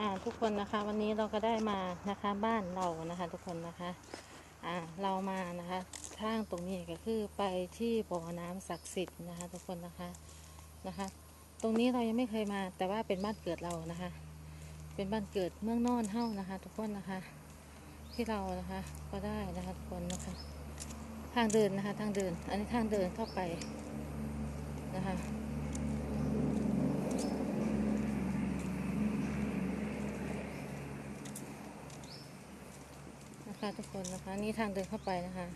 อ่าทุกคนนะคะวันนี้เราก็ได้มานะคะบ้านเรานะคะ ทุกคนนะคะอ่าเรามานะคะทางตรงนี้ก็คือไปที่บ่อน้ำศักดิ์สิทธิ์นะคะ ทุกคนนะคะนะคะ ตรงนี้เรายังไม่เคยมา แต่ว่าเป็นบ้านเกิดเรานะคะ เป็นบ้านเกิดเมืองนอนเฮ้านะคะ ทุกคนนะคะ ที่เรานะคะก็ได้นะคะทุกคนนะคะ ทางเดินนะคะทางเดิน อันนี้ทางเดินเข้าไปนะคะ นะคะทุกคนนะคะ นี่ทางเดินเข้าไปนะคะ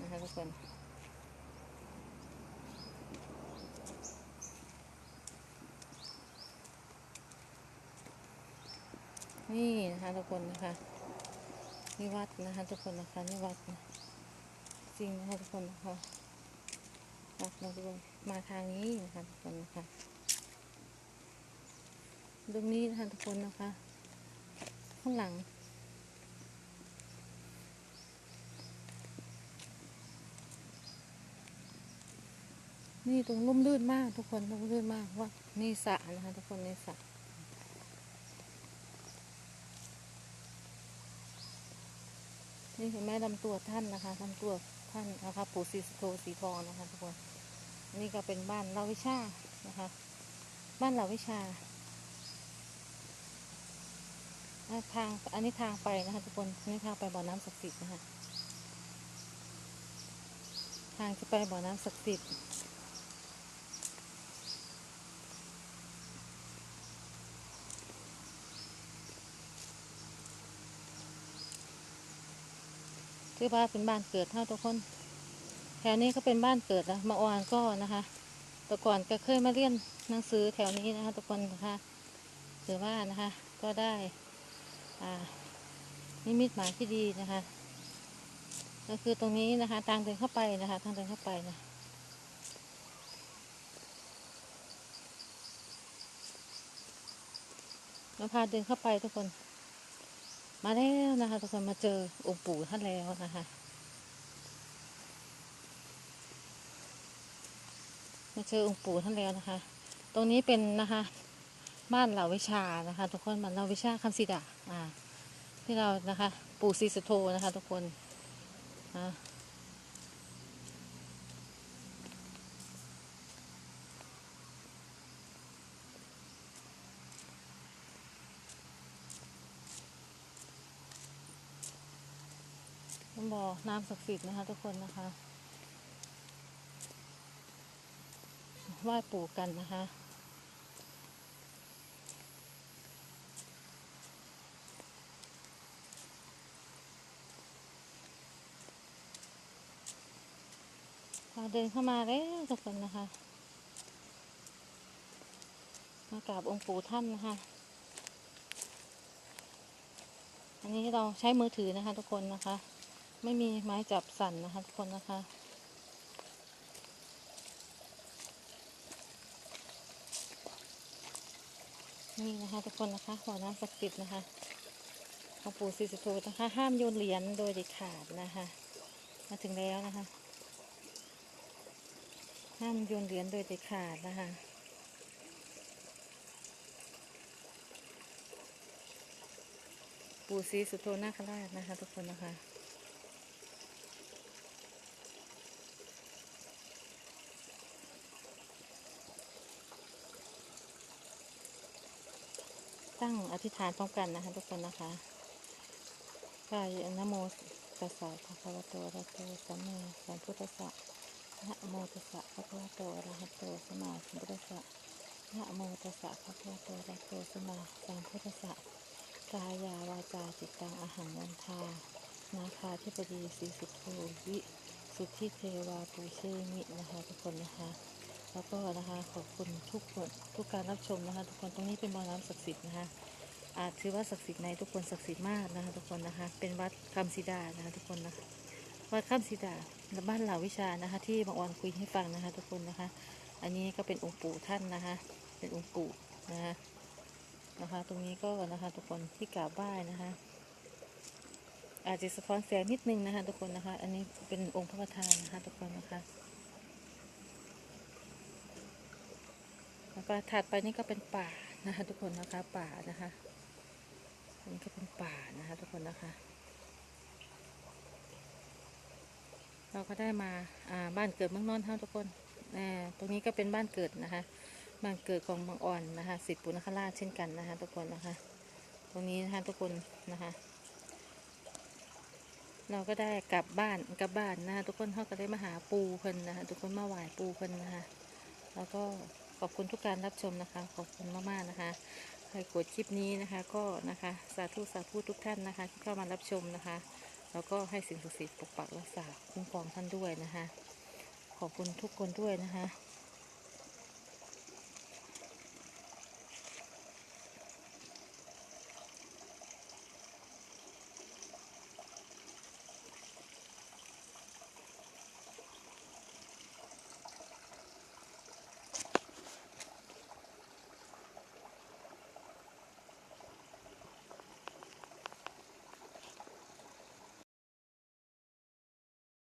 นะคะทุกคนนี่นะคะทุกคนนะคะนี่วัดนะคะทุกคนนะคะนี่วัดนะจริงนะคะทุกคนนะคะวัดนะทุกคนมาทางนี้นะคะทุกคนนะคะตรงนี้นะคะทุกคนนะคะ ข้างหลัง นี่ตรงร่มรื่นมาก ทุกคนร่มรื่นมากว่านี่สระนะคะทุกคนนี่สระนี่เห็นไหมลำตัวท่านนะคะลำตัวท่านนะคะปู่ศรีโธสีทองนะคะทุกคนนี่ก็เป็นบ้านเราวิชานะคะ บ้านเราวิชาทางอันนี้ทางไปนะคะทุกคนนนี้ทางไปบ่อน้ำศักดิ์สิทธิ์นะคะทางจะไปบ่อน้ำศักดิ์สิทธิ์ คือว่าเป็นบ้านเกิดเท่าทุกคน แถวนี้ก็เป็นบ้านเกิดนะมาอวานก็นะคะแต่ก่อนก็เคยมาเรียนหนังสือแถวนี้นะคะทุกคนนะคะถือว่านะคะ ก็ได้อ่านิมิตหมายที่ดีนะคะ ก็คือตรงนี้นะคะ ทางเดินเข้าไปนะคะ ทางเดินเข้าไปนะเราพาเดินเข้าไปทุกคน มาแล้วนะคะ ทุกคนมาเจอองค์ปู่ท่านแล้วนะคะมาเจอองค์ปู่ท่านแล้วนะคะ ตรงนี้เป็นนะคะ บ้านเหล่าวิชานะคะ ทุกคนบ้านเหล่าวิชาคำสิดาอ่าที่เรานะคะ ปู่ศรีสุโธนะคะ ทุกคนอ่า บอน้ำศักดิ์สิทธิ์นะคะทุกคนนะคะไหว้ปู่กันนะคะเราเดินเข้ามาแล้วทุกคนนะคะ มากราบองค์ปู่ท่านนะคะ อันนี้เราใช้มือถือนะคะทุกคนนะคะ ไม่มีไม้จับสั่นนะคะทุกคนนะคะ นี่นะคะทุกคนนะคะบ่อน้ำศักดิ์สิทธิ์นะคะของปู่ศรีสุโธนะคะ ห้ามโยนเหรียญโดยเด็ดขาดนะคะ มาถึงแล้วนะคะ ห้ามโยนเหรียญโดยเด็ดขาดนะคะปู่ศรีสุโธนาคราชนะคะ ทุกคนนะคะ ตั้งอธิษฐานพร้อมกันนะคะทุกคนนะคะกายนะโมตัสสะภะคะวะโตอะระหะโตสัมมาสัมพุทธัสสะนะโมตัสสะภะคะวะโตอะระหะโตสัมมาสัมพุทธัสสะนะโมตัสสะภะคะวะโตอะระหะโตสัมมาสัมพุทธัสสะกายาวาจาจิตตังอาหังวันทานาคาธิปดีสีสุโธวิสุทธิเทวาปูเชมินะคะทุกคนนะคะ แล้วก็นะคะขอบคุณทุกคนทุกการรับชมนะคะ ทุกคนตรงนี้เป็นบ่อน้ำศักดิ์สิทธิ์นะคะอาจถือว่าศักดิ์สิทธิ์ในทุกคนศักดิ์สิทธิ์มากนะคะทุกคนนะคะ เป็นวัดคำศิดานะคะ ทุกคนนะคะวัดคำศิดาและบ้านเหล่าวิชานะคะ ที่บางวันคุยให้ฟังนะคะ ทุกคนนะคะ อันนี้ก็เป็นองค์ปู่ท่านนะคะ เป็นองค์ปู่นะคะนะคะ ตรงนี้ก็นะคะ ทุกคนที่กราบไหว้นะคะ อาจจะสะท้อนแสงนิดนึงนะคะ ทุกคนนะคะ อันนี้เป็นองค์พระประธานนะคะ ทุกคนนะคะ แล้วก็ถัดไปนี่ก็เป็นป่านะคะทุกคนนะคะป่านะคะอันนี้ก็เป็นป่านะคะทุกคนนะคะ เราก็ได้มาอ่าบ้านเกิดเมืองนอนเท่าทุกคนอ่าตรงนี้ก็เป็นบ้านเกิดนะคะบ้านเกิดของเมืองอ่อนนะคะสิทธิปุณคราชเช่นกันนะคะทุกคนนะคะ ตรงนี้นะคะทุกคนนะคะเราก็ได้กลับบ้านกลับบ้านนะคะทุกคนเขาก็ได้มาหาปูเพิ่นนะคะทุกคนมาไหว้ปูเพิ่นนะคะแล้วก็ ขอบคุณทุกการรับชมนะคะ ขอบคุณมากๆนะคะใครกดคลิปนี้นะคะก็นะคะสาธุสาธุทุกท่านนะคะที่เข้ามารับชมนะคะ แล้วก็ให้สิ่งศักดิ์สิทธิ์ปกปักรักษาคุ้มครองท่านด้วยนะคะ ขอบคุณทุกคนด้วยนะคะ